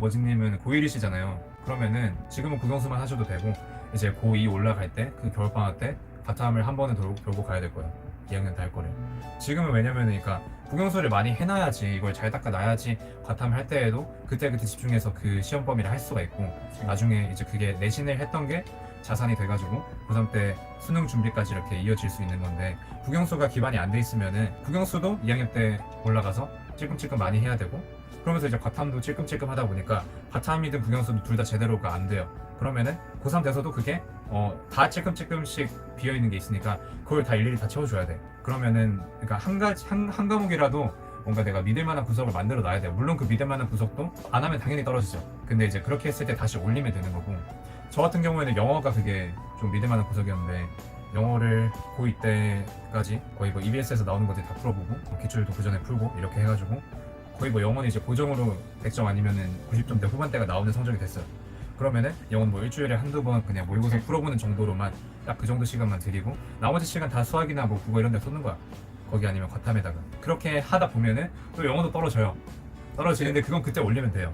머지님은 고1이시잖아요. 그러면은 지금은 국영수만 하셔도 되고 이제 고2 올라갈 때 그 겨울방학 때 바텀을 한 번은 돌고, 돌고 가야 될 거예요. 2학년 달 거를. 지금은 왜냐면은 그러니까 국영수를 많이 해놔야지 이걸 잘 닦아놔야지 바텀 할 때에도 그때그때 집중해서 그 시험 범위를 할 수가 있고 나중에 이제 그게 내신을 했던 게 자산이 돼가지고 고3 때 수능 준비까지 이렇게 이어질 수 있는 건데 국영수가 기반이 안 돼 있으면은 국영수도 2학년 때 올라가서 찔끔찔끔 많이 해야 되고 그러면서 이제 과탐도 찔끔찔끔 하다 보니까 과탐이든 국영수도 둘 다 제대로가 안 돼요. 그러면은 고3 돼서도 그게 어, 다 찔끔찔끔씩 비어 있는 게 있으니까 그걸 다 일일이 다 채워줘야 돼. 그러면은 그러니까 한 가지 한, 한 과목이라도 뭔가 내가 믿을 만한 구석을 만들어 놔야 돼요. 물론 그 믿을 만한 구석도 안 하면 당연히 떨어지죠. 근데 이제 그렇게 했을 때 다시 올리면 되는 거고 저 같은 경우에는 영어가 그게 좀 믿을 만한 구석이었는데 영어를 고2 때까지 거의 뭐 EBS에서 나오는 것들 다 풀어보고 뭐 기출도 그 전에 풀고 이렇게 해가지고 거의 뭐 영어는 이제 고정으로 100점 아니면은 90점대 후반대가 나오는 성적이 됐어요. 그러면은 영어는 뭐 일주일에 한두 번 그냥 모의고사 풀어보는 정도로만 딱 그 정도 시간만 드리고 나머지 시간 다 수학이나 뭐 국어 이런 데 쏟는 거야. 거기 아니면 과탐에다가 그렇게 하다 보면은 또 영어도 떨어져요. 떨어지는데 그건 그때 올리면 돼요.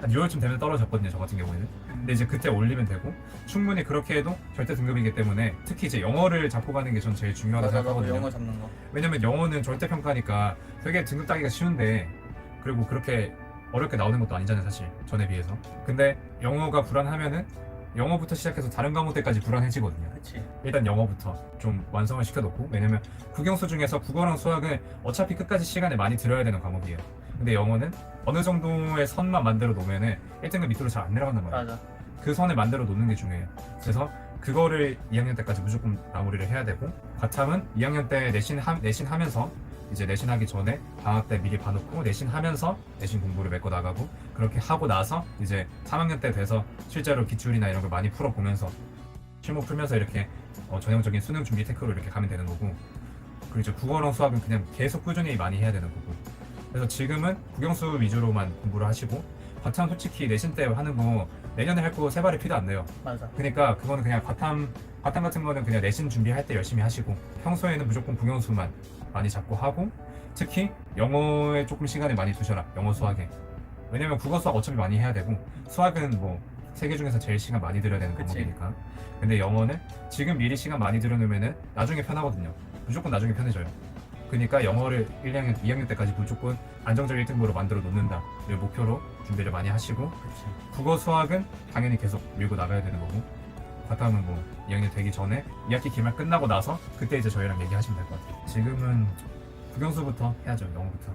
한 6월쯤 되면 떨어졌거든요. 저 같은 경우에는. 근데 이제 그때 올리면 되고 충분히 그렇게 해도 절대 등급이기 때문에 특히 이제 영어를 잡고 가는 게 전 제일 중요하다고 맞아, 생각하거든요. 영어 잡는 거. 왜냐면 영어는 절대 평가니까 되게 등급 따기가 쉬운데 그리고 그렇게 어렵게 나오는 것도 아니잖아요 사실 전에 비해서 근데 영어가 불안하면은 영어부터 시작해서 다른 과목들까지 불안해지거든요 그치. 일단 영어부터 좀 완성을 시켜놓고 왜냐면 국영수 중에서 국어랑 수학은 어차피 끝까지 시간을 많이 들어야 되는 과목이에요 근데 영어는 어느 정도의 선만 만들어 놓으면은 1등급 밑으로 잘 안 내려간단 말이에요 맞아. 그 선을 만들어 놓는 게 중요해요. 그래서 그거를 2학년 때까지 무조건 마무리를 해야 되고 과탐은 2학년 때 내신 하, 내신 하면서 이제 내신하기 전에 방학 때 미리 봐놓고 내신 하면서 내신 공부를 메꿔 나가고 그렇게 하고 나서 이제 3학년 때 돼서 실제로 기출이나 이런 걸 많이 풀어보면서 실무 풀면서 이렇게 어, 전형적인 수능 준비 테크로 이렇게 가면 되는 거고 그리고 이제 국어랑 수학은 그냥 계속 꾸준히 많이 해야 되는 거고 그래서 지금은 국영수 위주로만 공부를 하시고 과탐 솔직히 내신 때 하는 거 내년에 할 거 세 발이 피도 안 돼요. 맞아. 그러니까 그거는 그냥 과탐 과탐 같은 거는 그냥 내신 준비할 때 열심히 하시고 평소에는 무조건 국영수만 많이 잡고 하고 특히 영어에 조금 시간을 많이 두셔라. 영어 수학에. 왜냐면 국어 수학 어차피 많이 해야 되고 수학은 뭐세개 중에서 제일 시간 많이 들여야 되는 그치. 과목이니까. 근데 영어는 지금 미리 시간 많이 들여놓으면은 나중에 편하거든요. 무조건 나중에 편해져요. 그러니까 영어를 1, 2학년, 2학년 때까지 무조건 안정적 1등급으로 만들어 놓는다를 목표로 준비를 많이 하시고 그치. 국어 수학은 당연히 계속 밀고 나가야 되는 거고 과탐은 뭐 2학년 되기 전에 2학기 기말 끝나고 나서 그때 이제 저희랑 얘기하시면 될 것 같아요. 지금은 국영수부터 해야죠 영어부터